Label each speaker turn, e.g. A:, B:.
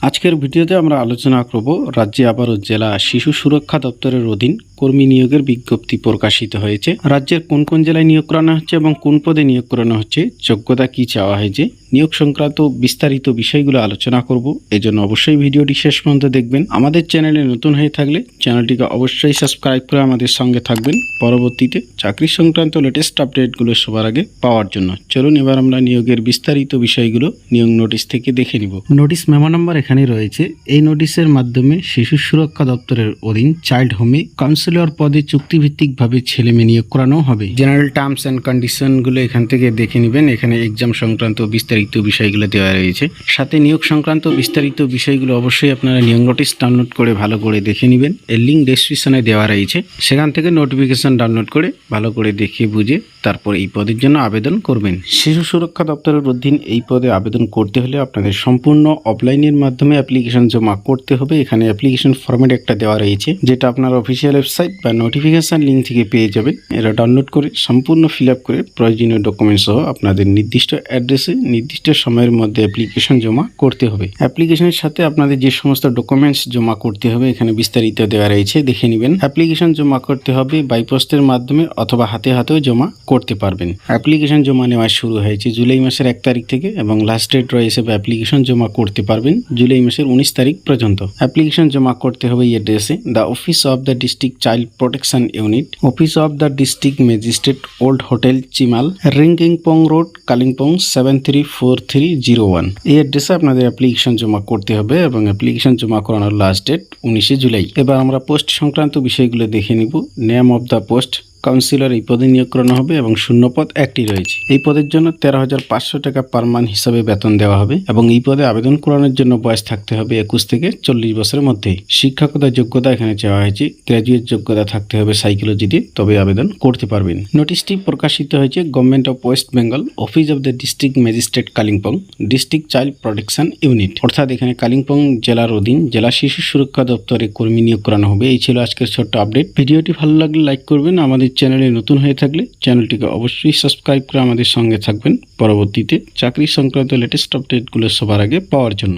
A: আজকের ভিডিওতে আমরা আলোচনা করব রাজ্যে আবারও জেলা শিশু সুরক্ষা দপ্তরের অধীন কর্মী নিয়োগের বিজ্ঞপ্তি প্রকাশিত হয়েছে। রাজ্যের কোন কোন জেলায় নিয়োগ করানো হচ্ছে এবং কোন পদে নিয়োগ করানো হচ্ছে, যোগ্যতা কি চাওয়া হয়েছে নিয়োগ সংক্রান্ত বিস্তারিত বিষয়গুলো আলোচনা করব। এজন্য অবশ্যই ভিডিওটি শেষ পর্যন্ত দেখবেন। আমাদের চ্যানেলে নতুন হয়ে থাকলে চ্যানেলটিকে অবশ্যই সাবস্ক্রাইব করে আমাদের সঙ্গে থাকবেন। পরবর্তীতে চাকরি সংক্রান্ত লেটেস্ট আপডেটগুলো সবার আগে পাওয়ার জন্য। চলুন এবার আমরা নিয়োগের বিস্তারিত বিষয়গুলো, নিয়োগ নোটিশ থেকে দেখে নিব। নোটিশ মেমো নাম্বার এখানে রয়েছে। এই নোটিশের মাধ্যমে শিশু সুরক্ষা দপ্তরের অধীন চাইল্ড হোমে কাউন্সিলর পদে চুক্তিভিত্তিকভাবে ছেলে মেয়ে নিয়োগ করানো হবে। জেনারেল টার্মস অ্যান্ড কন্ডিশনগুলো এখান থেকে দেখে নেবেন। এখানে এক্সাম সংক্রান্ত বিস্তারিত বিষয়গুলো দেওয়া রয়েছে। সাথে নিয়োগ সংক্রান্ত বিস্তারিত বিষয়গুলো অবশ্যই আপনারা নিয়োগ নোটিশ ডাউনলোড করে ভালো করে দেখে নেবেন। এর লিঙ্ক ডেসক্রিপশনে দেওয়া রয়েছে। সেখান থেকে নোটিফিকেশন ডাউনলোড করে ভালো করে দেখে বুঝে তারপর এই পদের জন্য আবেদন করবেন। শিশু সুরক্ষা দপ্তরের অধীন এই পদে আবেদন করতে হলে আপনাদের সম্পূর্ণ অফলাইনের মাধ্যমে অ্যাপ্লিকেশন জমা করতে হবে। এখানে অ্যাপ্লিকেশন ফরম্যাট একটা দেওয়া রয়েছে, যেটা আপনার অফিসিয়াল ওয়েবসাইট বা নোটিফিকেশন লিঙ্ক থেকে পেয়ে যাবেন। এরা ডাউনলোড করে সম্পূর্ণ ফিল করে প্রয়োজনীয় ডকুমেন্টস সহ আপনাদের নির্দিষ্ট অ্যাড্রেসে নির্দিষ্ট সময়ের মধ্যে অ্যাপ্লিকেশন জমা করতে হবে। অ্যাপ্লিকেশনের সাথে আপনাদের যে সমস্ত ডকুমেন্টস জমা করতে হবে, এখানে বিস্তারিত দেওয়া রয়েছে, দেখে নেবেন। অ্যাপ্লিকেশন জমা করতে হবে বাই পোস্টের মাধ্যমে অথবা হাতে হাতেও জমা করতে পারবেন। অ্যাপ্লিকেশন জমা নেওয়া শুরু হয়েছে জুলাই মাসের এক তারিখ থেকে এবং লাস্ট ডেট রয়েছে অ্যাপ্লিকেশন জমা করতে পারবেন জুলাই মাসের উনিশ তারিখ পর্যন্ত। অ্যাপ্লিকেশন জমা করতে হবে এই অ্যাড্রেসে the office of the district child protection unit office of the district magistrate old hotel চিমাল রিঙ্কিংপং road Kalimpong seven three four three zero one এই অ্যাড্রেসে আপনাদের অ্যাপ্লিকেশন জমা করতে হবে এবং অ্যাপ্লিকেশন জমা করানোর লাস্ট ডেট উনিশে জুলাই। এবার আমরা পোস্ট সংক্রান্ত বিষয়গুলো দেখে নিব। Name of the post counsellor এই পদে নিয়োগ করানো হবে এবং শূন্য পদ একটি রয়েছে। এই পদের জন্য তেরো হাজার পাঁচশো টাকা পার মান হিসাবে বেতন দেওয়া হবে এবং এই পদে আবেদন করানোর জন্য বয়স থাকতে হবে একুশ থেকে চল্লিশ বছরের মধ্যে। শিক্ষাগত যোগ্যতা এখানে চাওয়া হয়েছে। গ্র্যাজুয়েট যোগ্যতা থাকতে হবে সাইকোলজিতে, তবে আবেদন করতে পারবেন। নোটিশটি প্রকাশিত হয়েছে government of West Bengal office of the district magistrate Kalimpong, district child protection unit. অর্থাৎ এখানে কালিম্পং জেলার অধীন জেলা শিশু সুরক্ষা দপ্তরে কর্মী নিয়োগ করানো হবে। এই ছিল আজকের ছোট্ট আপডেট। ভিডিওটি ভালো লাগলে লাইক করবেন। আমাদের চ্যানেলে নতুন হয়ে থাকলে চ্যানেলটিকে অবশ্যই সাবস্ক্রাইব করে আমাদের সঙ্গে থাকবেন। পরবর্তীতে চাকরি সংক্রান্ত লেটেস্ট আপডেটগুলো সবার আগে পাওয়ার জন্য।